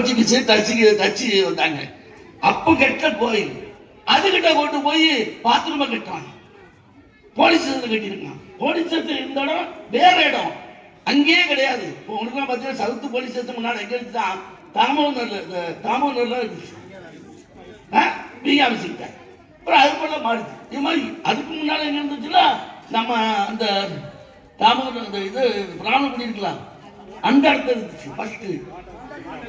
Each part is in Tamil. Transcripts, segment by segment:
போர்ச்சுகீஸ் தச்சு தச்சு வந்தாங்க. அப்போ கெட்ட கோயில். அதுகிட்ட கொண்டு போய் பாத்ரூமை கட்டுறாங்க போலீஸ் ஸ்டேஷன் கட்டியிருக்கான் போலீஸ் ஸ்டேஷன் இருந்த இடம் வேற இடம். அங்கேயே கிடையாது. இப்போ உனக்குலாம் பார்த்தீங்கன்னா சவுத்து போலீஸ் ஸ்டேஷன் முன்னாடி எங்கே இருந்துச்சு? தாமோனூர்ல இந்த தாமோனூர்ல இருந்துச்சு. பிஏ ஆஃபீஸுக்கிட்ட அப்புறம் அது போல மாறுது இது மாதிரி அதுக்கு முன்னால என்ன இருந்துச்சுன்னா நம்ம அந்த தாமோதர் அந்த இது பிராணம் பண்ணியிருக்கலாம். அந்த இடத்துல இருந்துச்சு ஃபர்ஸ்ட்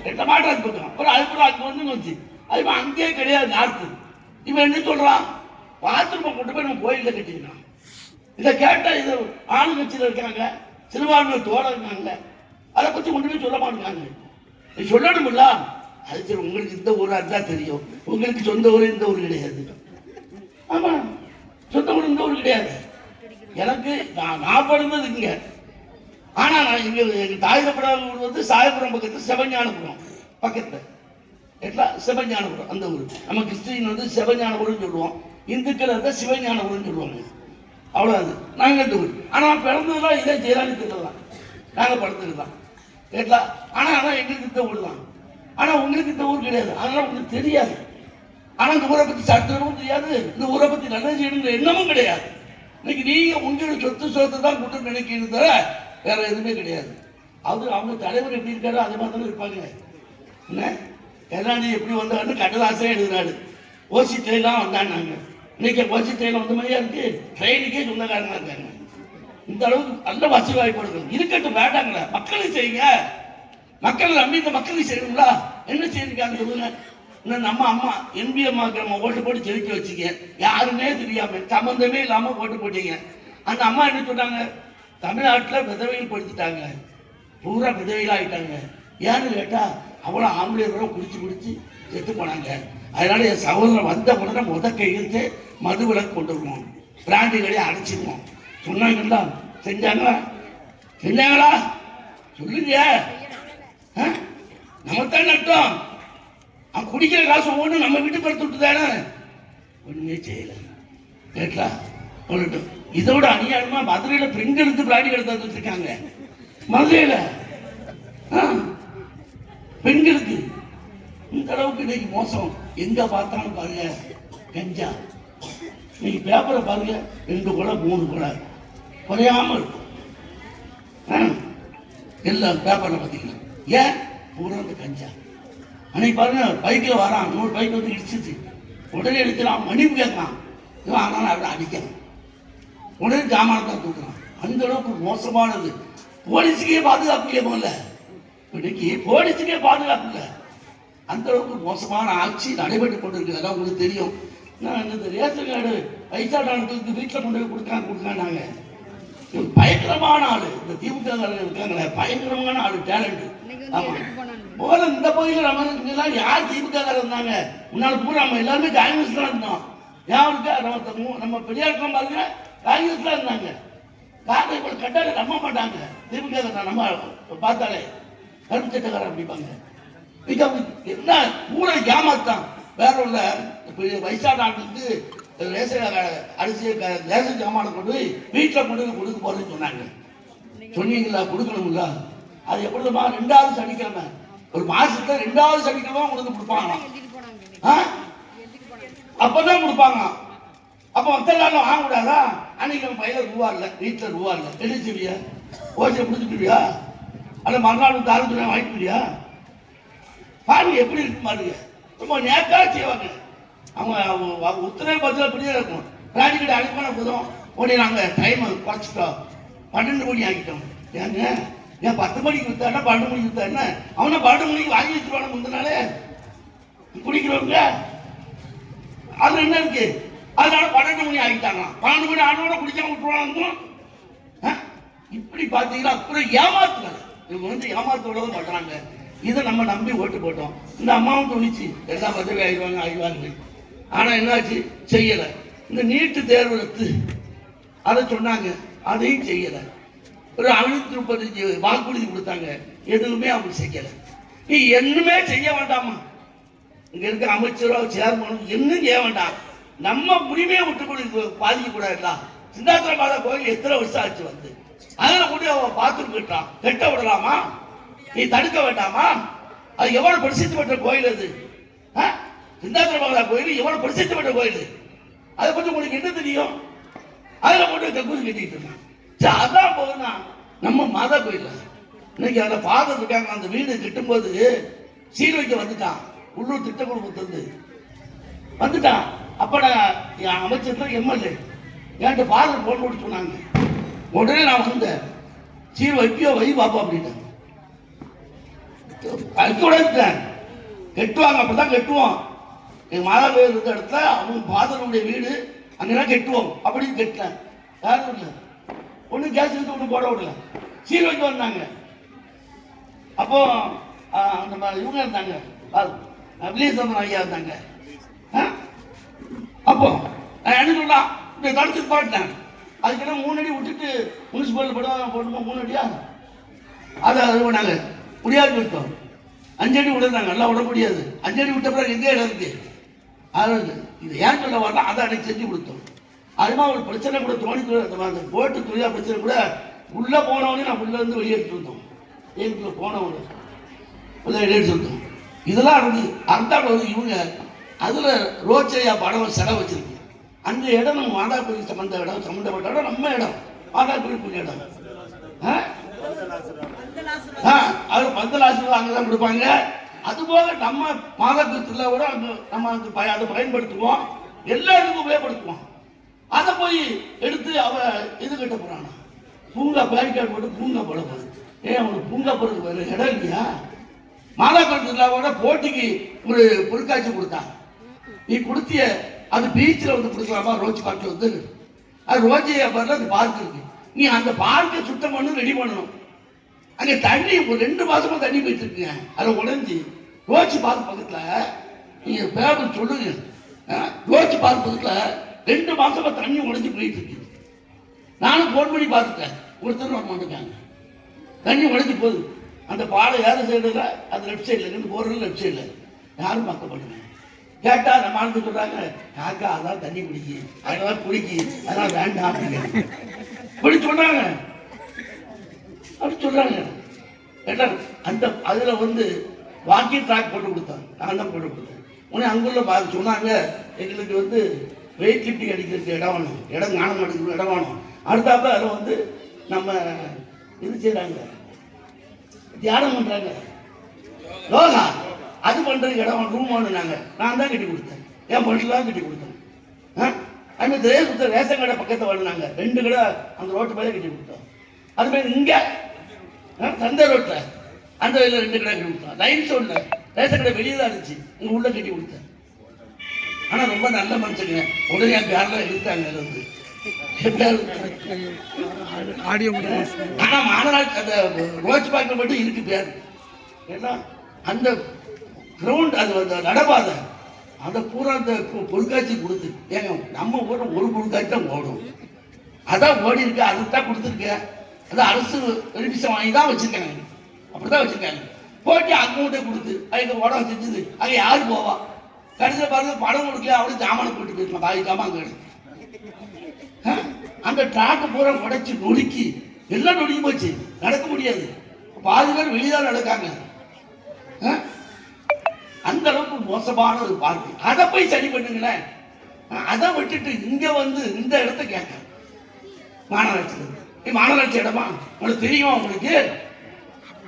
இந்த மாட்டம் அது பக்கம் அப்புறம் அது வந்து வந்துச்சு அது அங்கேயே கிடையாது நார்த்து. இவன் என்ன சொல்றான்? பாத்ரூமை கொண்டு போய் நம்ம கோயிலில் கட்டிக்கலாம் இதை கேட்டால் இது ஆளுங்கட்சியில் இருக்காங்க சிறுபான்மையை தோட இருக்காங்க அதை பற்றி ஒன்றுமே சொல்ல மாட்டாங்க நீ சொல்லணும்ல அது சரி உங்களுக்கு இந்த ஊராக இருந்தால் தெரியும். உங்களுக்கு சொந்த ஊர் இந்த ஊர் கிடையாது. ஆமாம் சொந்த ஊர் இந்த ஊர் கிடையாது. எனக்கு நான் நான் பிறந்தது இங்கே. ஆனா நான் இங்க எங்க தாயிரப்படாத ஊர் வந்து சாயபுரம் பக்கத்துல சிவஞானபுரம் பக்கத்துல. எட்லா சிவஞானபுரம் அந்த ஊர். நம்ம கிறிஸ்டின் வந்து சிவஞானபுரம் சொல்லுவோம். இந்துக்கள் வந்து சிவஞானபுரம் சொல்லுவாங்க. அவ்வளவு நாங்க இந்த ஊர். ஆனா பிறந்ததுலாம் இதே ஜெயலலிதா தான். நாங்க பிறந்தது தான். கேட்டா ஆனா ஆனா எங்களுக்கு இந்த ஊர் தான். ஆனா உங்களுக்கு இந்த ஊர் கிடையாது. அதெல்லாம் உங்களுக்கு தெரியாது. ஆனா இந்த ஊரை பத்தி சட்டமும் தெரியாது. இந்த ஊரை பத்தி நல்லது செய்யணுங்கிற எண்ணமும் கிடையாது. இன்னைக்கு நீங்க உங்களோட சொத்து சொத்து தான் கூட்டம் நினைக்கிறது தவிர வேற எதுவுமே கிடையாது. அது அவங்க தலைவர் எப்படி இருக்காரோ அதே மாதிரி தானே இருப்பாங்க. என்ன? கருணாநிதி எப்படி வந்தாருன்னு கடலாசே எழுதுறாரு. ஓசி ட்ரெயினாக வந்தாங்க இன்னைக்கு ஓசி ட்ரெயின் வந்த மாதிரியா இருக்கு? ட்ரெயினுக்கே சொந்தக்காரங்களா இருக்காங்க இந்த அளவுக்கு நல்ல வசதி வாய்ப்பு இருக்கட்டும் வேண்டாங்களே. மக்களுக்கு செய்யுங்க. மக்கள் நம்பி இந்த மக்களுக்கு செய்யணுங்களா என்ன செய்யிருக்காங்க சொல்லுங்க. இன்னும் நம்ம அம்மா எம்பி அம்மாவுக்கு நம்ம ஓட்டு போட்டு ஜெயிக்க வச்சுக்க. யாருன்னே தெரியாம சம்மந்தமே இல்லாம ஓட்டு போட்டீங்க. அந்த அம்மா என்ன சொன்னாங்க? தமிழ்நாட்டில் விதவைகள் படுத்திட்டாங்க பூரா விதவைகள் ஆயிட்டாங்க ஏன்னு கேட்டால் அவ்வளோ ஆம்பளையர்களும் குடிச்சு குடிச்சு செத்து போனாங்க. அதனால என் சகோதரன் வந்த உடனே முத கையெழுத்து மது விலக்கு கொண்டு வருவோம். பிராண்டி கடையை அடைச்சிருவோம். சொன்னாங்களா செஞ்சாங்களா? செஞ்சாங்களா? சொல்லுங்க. ஆ? நமக்குத்தான் நட்டம். அவன் குடிக்கிற காசு ஒவ்வொன்றும் நம்ம வீட்டு படுத்து விட்டு தானே ஒன்றுமே செய்யலை. கேட்டா சொல்லட்டும் இதோட அநியாயமா மதுரையில பெண்களுக்கு பிராணி எடுத்து வச்சிருக்காங்க மதுரையில. ஆ, பெண்களுக்கு இந்த அளவுக்கு இன்னைக்கு மோசம். எங்க பார்த்தாலும் பாருங்க கஞ்சா. இன்னைக்கு பேப்பரை பாருங்க ரெண்டு கொலை மூணு கொலை. குறையாம இருக்கும். எல்லாம் பேப்பரில் பார்த்தீங்கன்னா ஏன்? பூரா அந்த கஞ்சா. அன்னைக்கு பாருங்க பைக்கில் வரான். நூறு பைக் வந்து இடிச்சிச்சு உடனே எடுக்கிறான் மன்னிப்பு கேட்கலாம் இவன் ஆனாலும் அவரை அடிக்கலாம் உடனே ஜாமானத்தை தூக்குறான் அந்த அளவுக்கு மோசமானது. போலீஸுக்கே பாதுகாப்பு இல்லையே முதல்ல இன்னைக்கு போலீஸுக்கே பாதுகாப்பு இல்லை. அந்த அளவுக்கு மோசமான ஆட்சி நடைபெற்று கொண்டிருக்கிறது. உங்களுக்கு தெரியும். நான் இந்த ரேஷன் கார்டு வயசானவங்களுக்கு வீட்டில் கொண்டு போய் கொடுக்காங்க இவன் பயங்கரமான ஆளு. இந்த திமுக இருக்காங்களே பயங்கரமான ஆளு டேலண்ட் போல இந்த பகுதியில் இருக்கீங்களா யார் திமுக இருந்தாங்க? முன்னாள் பூரா நம்ம எல்லாருமே காங்கிரஸ் தான் இருந்தோம். ஏன் இருக்கா? நம்ம நம்ம பெரியாருக்கும் பாருங்க. காங்கிரஸ்லாம் இருந்தாங்க காரணம் இப்போ கட்டாட நம்ப மாட்டாங்க. திமுக காரங்க நம்ப பார்த்தாலே கருப்பு சட்டக்காரன் அப்படிப்பாங்க இன்னைக்கு என்ன பூரா ஏமாத்தான். வேற உள்ள வயசான ஆட்களுக்கு ரேஷன் அரிசி க- ரேஷன் ஜாமானை கொண்டு போய் வீட்டில் கொண்டு போய் கொடுக்க போறேன்னு சொன்னாங்க. சொன்னீங்களா? கொடுக்கணுங்களா அது எப்படிமா ரெண்டாவது சனிக்கிழமை. ஒரு மாசத்துல ரெண்டாவது சனிக்கிழமை உங்களுக்கு கொடுப்பாங்களாம். ஆ? அப்பதான் கொடுப்பாங்க அப்போ மத்த நாள்ல வாங்க கூடாதா அன்னைக்கு நம்ம பையில ரூபா இல்லை வீட்டில் ரூபா இல்லை. என்ன செய்வியா ஓசியை பிடிச்சிட்டுவியா அல்ல மறுநாள் வந்து ஆலோசனை வாங்கிட்டுவியா பாருங்க எப்படி இருக்கு பாருங்க. ரொம்ப நேக்காக செய்வாங்க. அவங்க உத்தரவு பதிலாக அப்படியே இருக்கும். ராஜிக்கிட்ட அனுப்பின போதும். உடனே நாங்கள் டைம் குறைச்சிட்டோம். பன்னெண்டு மணி ஆகிட்டோம். ஏங்க? ஏன் பத்து மணிக்கு வித்தானா பன்னெண்டு மணிக்கு வித்தா என்ன? அவனை பன்னெண்டு மணிக்கு வாங்கி வச்சிருவானு முந்தினாலே குடிக்கிறவங்க. அதில் என்ன இருக்கு? அதனால பன்னெண்டு மணி பானு பன்னெண்டு மணி ஆனோட குடிக்காம விட்டுருவாங்க ஆ? இப்படி பார்த்தீங்கன்னா அப்புறம் ஏமாத்துறாங்க இவங்க வந்து ஏமாத்துறதும் பண்றாங்க. இதை நம்ம நம்பி ஓட்டு போட்டோம். இந்த அம்மாவும் துணிச்சு எல்லாம் பதவி ஆயிடுவாங்க ஆயிடுவாங்க ஆனா என்னாச்சு? செய்யல. இந்த நீட்டு தேர்வு எடுத்து அதை சொன்னாங்க. அதையும் செய்யல. ஒரு அழுத்தி முப்பத்தஞ்சு வாக்குறுதி கொடுத்தாங்க. எதுவுமே அவங்க செய்யல. நீ என்னமே செய்ய வேண்டாமா இங்க இருக்க அமைச்சரோ சேர்மனோ இன்னும் செய்ய வேண்டாம். நம்ம உரிமையை விட்டு கொடு பாதிக்க கூடாதுல்ல சிந்தாத்திர மாதா கோயில் எத்தனை வருஷம் ஆச்சு வந்து? அதில் கூட அவன் பாத்ரூம் கிட்டான். கெட்ட விடலாமா? நீ தடுக்க வேண்டாமா? அது எவ்வளவு பிரசித்தி பெற்ற கோயில் அது? ஆ? சிந்தாத்திர மகளா கோயில் எவ்வளவு பிரசித்தி பெற்ற கோயில் அதை? கொஞ்சம் உங்களுக்கு என்ன தெரியும்? அதில் போட்டு கக்கூசி கட்டிட்டு இருந்தான். சரி, அதான் போதுனா நம்ம மாதா கோயில் இன்னைக்கு அந்த ஃபாதர் இருக்காங்க. அந்த வீடு கட்டும்போது சீர் வைக்க வந்துட்டான். உள்ளூர் திட்ட குடும்பத்திலிருந்து வந்துட்டான். அப்போ நான் என் அமைச்சர் எம்எல்ஏ. என்கிட்ட ஃபாதர் போன் போட்டு சொன்னாங்க. உடனே நான் வந்தேன். சீர் வைப்பியோ வை பாப்பா அப்படின்ட்டேன் வைக்கூடாதுட்டேன் கெட்டுவாங்க அப்பதான் கெட்டுவோம். எங்கள் மாதா கோயில் இருந்த இடத்துல அவங்க ஃபாதருடைய வீடு அங்கெல்லாம் கெட்டுவோம் அப்படின்னு கெட்டேன் யாரும் இல்லை. ஒன்றும் கேஸ் எடுத்து ஒன்றும் போட விடல. சீர் வைக்க வந்தாங்க. அப்போ ஆ, நம்ம இவங்க இருந்தாங்க. வில்லியசந்திரன் ஐயா இருந்தாங்க. ஆ? அப்போ நான் என்ன சொல்லலாம் இப்படி தடுத்து போட்டேன் அதுக்கெல்லாம் மூணு அடி விட்டுட்டு முனிசிபல் படம் போட்டுமா மூணு அடியா அதை அது பண்ணாங்க முடியாது விட்டோம் அஞ்சடி விடுறாங்க நல்லா விட முடியாது. அஞ்சடி விட்ட பிறகு எங்கே இடம் இருக்கு? அது இது ஏன் சொல்ல வரலாம் அதை அன்னைக்கு செஞ்சு கொடுத்தோம். அதுமா ஒரு பிரச்சனை கூட தோணி அந்த போட்டு துணியாக பிரச்சனை கூட உள்ளே போனவனே நான் உள்ளே இருந்து வெளியே இருந்தோம் வந்தோம். ஏனுக்குள்ள போனவங்க எடுத்து இதெல்லாம் இருந்து அந்த இவங்க அதில் ரோச்சையா படம் செலவு வச்சிருக்கீங்க அந்த இடம் நம்ம மாதா கோயில் சம்பந்த இடம் சம்பந்தப்பட்ட இடம் நம்ம இடம். மாதா கோயில் இடம். அது பந்தல் அங்கே அங்கதான் கொடுப்பாங்க. அது போக நம்ம மாதத்துல கூட அங்க நம்ம அந்த பய- அதை பயன்படுத்துவோம். எல்லாத்துக்கும் உபயோகப்படுத்துவோம். அதை போய் எடுத்து அவ இது கட்ட போறானா? பூங்கா பேரிக்கார்டு போட்டு பூங்கா போட போகுது. ஏன் அவனுக்கு பூங்கா போறதுக்கு வேற இடம் இல்லையா? மாதா திருவிழாவோட கூட போட்டிக்கு ஒரு பொருட்காட்சி கொடுத்தான் நீ கொடுத்திய அது பீச்சில் வந்து கொடுக்கலாமா? ரோஜ் பார்க்கில் வந்து அது ரோஜ் பார்ல அந்த பார்க் இருக்கு. நீ அந்த பார்க்கை சுத்தம் பண்ணி ரெடி பண்ணணும். அங்கே தண்ணி ஒரு ரெண்டு மாசமா தண்ணி போயிட்டு இருக்குங்க. அதை உடஞ்சி ரோச்சு பார்க் பக்கத்தில் நீங்க பேப்பர் சொல்லுங்க. ரோச்சு பார்க் பக்கத்தில் ரெண்டு மாதமாக தண்ணி உடஞ்சி போயிட்டு இருக்கு. நானும் ஃபோன் பண்ணி பார்த்துட்டேன். ஒருத்தர் வர மாட்டேங்காங்க தண்ணி உடஞ்சி போகுது. அந்த பாலை யாரும் சைடுல அது லெஃப்ட் சைடில் இருந்து போகிறது லெஃப்ட் சைடில் யாரும் பார்க்க மாட்டேங்க கேட்டா நம்ம ஆளுக்கு சொல்றாங்க காக்கா அதான் தண்ணி குடிக்கி. அதெல்லாம் குடிக்கி. அதெல்லாம் வேண்டாம் அப்படின்னு. இப்படி சொல்றாங்க அப்படி சொல்றாங்க. ஏன்னா அந்த அதுல வந்து வாக்கிங் ட்ராக் போட்டு கொடுத்தாங்க நான் தான் போட்டு கொடுத்தேன். உடனே அங்குள்ள பார்த்து சொன்னாங்க எங்களுக்கு வந்து வெயிட் லிஃப்டிங் அடிக்கிறதுக்கு இடம் வேணும். இடம் ஞானம் மாட்டேங்குது இடம் வேணும். அடுத்தாப்ப அதில் வந்து நம்ம இது செய்கிறாங்க தியானம் பண்றாங்க. யோகா. அது பண்றதுக்கு இடம் ரூம் வேணுனாங்க நான் தான் கட்டி கொடுத்தேன். என் பொண்ணுல தான் கட்டி கொடுத்தேன். ஆ? அந்த தேசத்தை ரேஷன் கடை பக்கத்தை வேணுனாங்க ரெண்டு கடை அந்த ரோட்டு மேலே கட்டி கொடுத்தோம். அது மாதிரி இங்க ஆ, சந்தை ரோட்ல அந்த வழியில ரெண்டு கடை கட்டி கொடுத்தோம். லைன் ரோட்ல ரேஷன் கடை வெளியே தான் இருந்துச்சு. இங்க உள்ள கட்டி கொடுத்தேன். ஆனா ரொம்ப நல்ல மனுஷங்க. உடனே என் பேரெல்லாம் எடுத்தாங்க அதுல இருந்து என் பேர் ஆடியோ மட்டும் ஆனா மாநகராட்சி அந்த ரோஜ் பார்க்க மட்டும் இருக்கு பேர். ஏன்னா அந்த கிரவுண்ட் அது அந்த நடபாதை அதை பூரா அந்த பொருட்காட்சி கொடுத்து ஏங்க நம்ம ஊரில் ஒரு பொருட்காட்சி தான் ஓடும். அதான் ஓடி இருக்கு அதுக்கு தான் கொடுத்துருக்கேன் அது அரசு பெர்மிஷன் வாங்கி தான் வச்சிருக்காங்க. அப்படிதான் வச்சிருக்காங்க. போட்டி அக்கௌண்ட்டே கொடுத்து அதுக்கு உடம்பு செஞ்சது அங்கே யார் போவா? கடைசியில் பாருங்க பணம் கொடுக்கல அவளும் ஜாமானை போட்டு போயிருக்கலாம். பாதி ஜாமான் கேடு அந்த ட்ராக்கு பூரா உடைச்சி நொறுக்கி எல்லாம் நொறுக்கி போச்சு. நடக்க முடியாது. பாதி பேர் வெளியே நடக்காங்க. அந்த அளவுக்கு மோசமான ஒரு பார்க்கு அதை போய் சரி பண்ணுங்களேன். அதை விட்டுட்டு இங்க வந்து இந்த இடத்த கேட்க மாநகராட்சி மாநகராட்சி இடமா? உங்களுக்கு தெரியுமா உங்களுக்கு?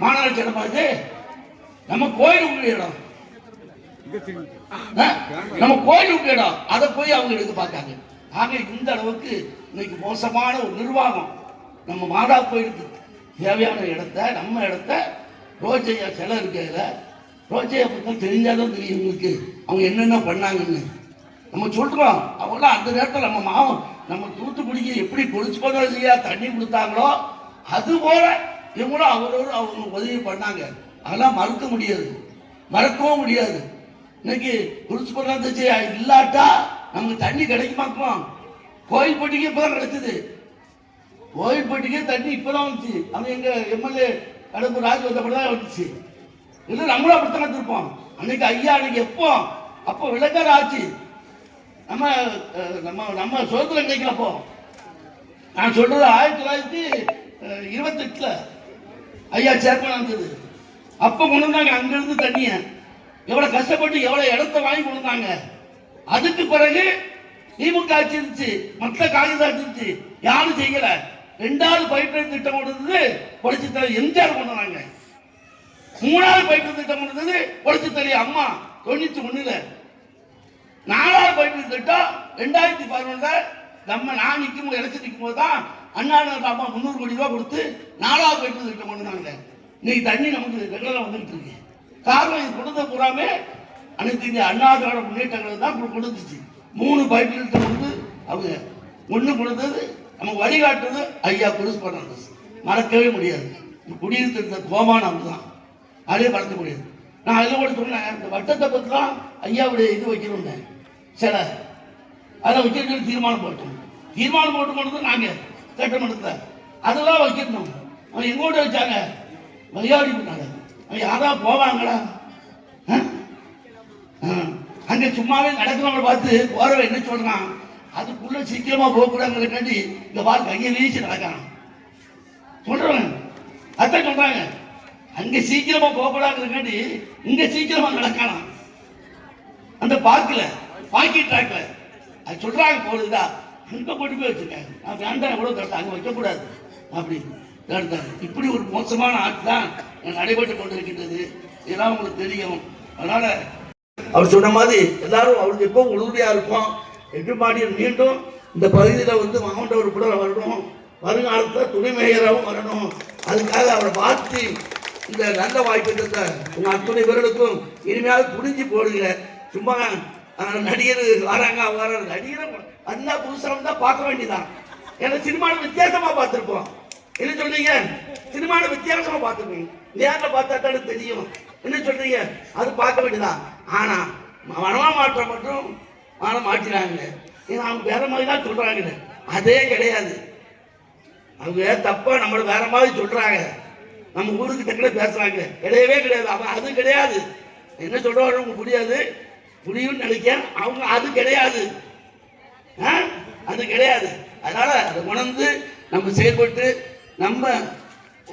மாநகராட்சி இடமா இது? நம்ம கோயிலுக்குள்ள இடம். நம்ம நம்ம கோயிலுக்கு இடம். அதை போய் அவங்க எடுத்து பார்த்தாங்க ஆக இந்த அளவுக்கு இன்னைக்கு மோசமான ஒரு நிர்வாகம் நம்ம மாதா கோயிலுக்கு தேவையான இடத்த நம்ம இடத்த ரோஜையா சிலை இருக்கிறதுல ரோஜையா பற்றி தெரிஞ்சாதான் தெரியும் உங்களுக்கு அவங்க என்னென்ன பண்ணாங்கன்னு. நம்ம சொல்கிறோம் அவங்களாம் அந்த நேரத்தில் நம்ம மாவம் நம்ம தூத்துக்குடிக்கு எப்படி பொழிச்சுக்கோதோ இல்லையா தண்ணி கொடுத்தாங்களோ அது போல இவங்களும் அவரோடு அவங்க உதவி பண்ணாங்க. அதெல்லாம் மறுக்க முடியாது. மறக்கவும் முடியாது. இன்னைக்கு குறிச்சு இருந்துச்சு இல்லாட்டா நமக்கு தண்ணி கிடைக்குமாக்குமா கோயில் போட்டிக்கே இப்பதான் கிடைச்சது. கோயில் போட்டிக்கே தண்ணி இப்பதான் வந்துச்சு. அது எங்கள் எம்எல்ஏ கடம்பூர் ராஜ் வந்தப்பதான் வந்துச்சு. இல்லை நம்மளும் அப்படித்தான் இருப்போம் அன்னைக்கு ஐயா அன்னைக்கு எப்போ? அப்போ விளக்கார ஆச்சு நம்ம நம்ம நம்ம சுதந்திரம் கிடைக்கிறப்போ நான் சொல்றது ஆயிரத்தி தொள்ளாயிரத்தி இருபத்தெட்டுல ஐயா சேர்மன் இருந்தது. அப்போ கொண்டு வந்தாங்க அங்கிருந்து தண்ணிய. எவ்வளோ கஷ்டப்பட்டு எவ்வளோ இடத்த வாங்கி கொடுத்தாங்க அதுக்கு பிறகு திமுக ஆட்சி இருந்துச்சு மற்ற காங்கிரஸ் ஆட்சி இருந்துச்சு. யாரும் செய்யல. ரெண்டாவது பைப் திட்டம் கொடுத்தது படிச்சு தலைவர் எம்ஜிஆர் கொண்டு வந்தாங்க. மூணாவது பைப் திட்டம் இருந்தது வந்தது பொலிச்சு அம்மா தொண்ணூத்தி ஒண்ணுல. நாலாவது பைப் திட்டம் ரெண்டாயிரத்தி பதினொன்றுல நம்ம நான் நிற்கும் போது நிற்கும் போது தான் அண்ணா அம்மா முந்நூறு கோடி ரூபாய் கொடுத்து நாலாவது பைப் திட்டம் கொண்டு வந்தாங்க இன்னைக்கு தண்ணி நமக்கு ரெகுலராக வந்துட்டு இருக்கு. காரணம் இது கொடுத்த பூராமே அனைத்து இந்திய அண்ணா திராவிட முன்னேற்றங்கள் தான் கொடுத்துச்சு மூணு பைப் திட்டம் வந்து அவங்க ஒன்று கொடுத்தது நமக்கு வழிகாட்டுறது ஐயா குருஸ் பண்ணது மறக்கவே முடியாது. குடியிருத்த குடியிருந்த அவங்க தான். அதே மறக்க முடியாது. நான் அதில் கூட சொன்னேன் இந்த வட்டத்தை பற்றி தான் ஐயாவுடைய இது வைக்கணும்னு. சில. அதை வைக்கணும்னு தீர்மானம் போட்டோம். தீர்மானம் போட்டு கொண்டு நாங்கள் சட்டமன்றத்தில் அதெல்லாம் வைக்கணும். அவன் எங்கோட வச்சாங்க? வையாடி பண்ணாங்க அவன் யாரா போவாங்களா? ஆ? ஆ. சும்மாவே நடக்கிறவங்க பார்த்து போறவன் என்ன சொல்கிறான் அதுக்குள்ள சீக்கிரமாக போகக்கூடாதுங்கிறக்காண்டி இந்த பால் கையை வீசி நடக்கிறான். சொல்கிறவன் அதான் சொல்கிறாங்க அங்க சீக்கிரமா போகக்கூடாதுங்கிறக்காண்டி இங்க சீக்கிரமா நடக்கலாம். அந்த பார்க்கல பாக்கி ட்ராக்ல அது சொல்றாங்க போடுதா அங்க கொண்டு போய் வச்சிருக்காங்க நான் வேண்டாம் எவ்வளவு தரேன் அங்க வைக்கக்கூடாது. அப்படி தடுத்தாங்க இப்படி ஒரு மோசமான ஆட்சி தான் நடைபெற்று கொண்டிருக்கின்றது. இதெல்லாம் உங்களுக்கு தெரியும். அதனால அவர் சொன்ன மாதிரி எல்லாரும் அவருக்கு எப்போ உறுதியா இருப்போம். எட்டு மீண்டும் இந்த பகுதியில் வந்து மாவட்ட உறுப்பினர் வரணும் வருங்காலத்தில் துணை மேயராகவும் வரணும். அதுக்காக அவரை வாழ்த்தி இந்த நல்ல வாய்ப்பு தந்த உங்க அத்துணை பேர்களுக்கும் இனிமையாக புரிஞ்சு போடுங்க. சும்மா நடிகர் வராங்க அவங்க வராங்க. நடிகர் வந்தா புதுசாக தான் பார்க்க வேண்டியதான் ஏன்னா சினிமாவில் வித்தியாசமா பார்த்துருப்போம். என்ன சொல்றீங்க? சினிமாவில் வித்தியாசமா பார்த்துருப்பீங்க. நேரில் பார்த்தா தானே தெரியும். என்ன சொல்றீங்க? அது பார்க்க வேண்டியதான் ஆனா மனமா மாற்றம் மட்டும் மனம் மாற்றினாங்க. ஏன்னா அவங்க வேற மாதிரி தான் சொல்றாங்க. அதே கிடையாது. அவங்க தப்பா நம்மளை வேற மாதிரி சொல்றாங்க. நம்ம ஊருக்கு கூட பேசுறாங்க. கிடையவே கிடையாது. அவன் அது கிடையாது. என்ன சொல்றாரு உங்களுக்கு புரியாது? புரியும் நினைக்கிறேன் அவங்க அது கிடையாது. ஆ? அது கிடையாது. அதனால அதை உணர்ந்து நம்ம செயல்பட்டு நம்ம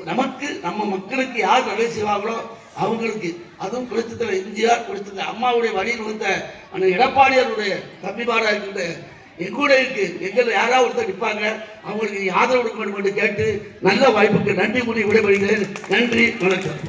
நமக்கு நம்ம மக்களுக்கு யார் வேலை செய்வாங்களோ அவங்களுக்கு அதுவும் குளித்தத்தில் எம்ஜிஆர் குளித்தத்தில் அம்மாவுடைய வழியில் வந்த அந்த எடப்பாடியாருடைய தம்பிமாராக இருக்கின்ற எங்கூட இருக்கு. எங்கள் யாராவது ஒருத்தர் நிற்பாங்க அவங்களுக்கு ஆதரவு கொடுக்க வேண்டும் என்று கேட்டு நல்ல வாய்ப்புக்கு நன்றி கூறி விடைபெறுகிறேன். நன்றி வணக்கம்.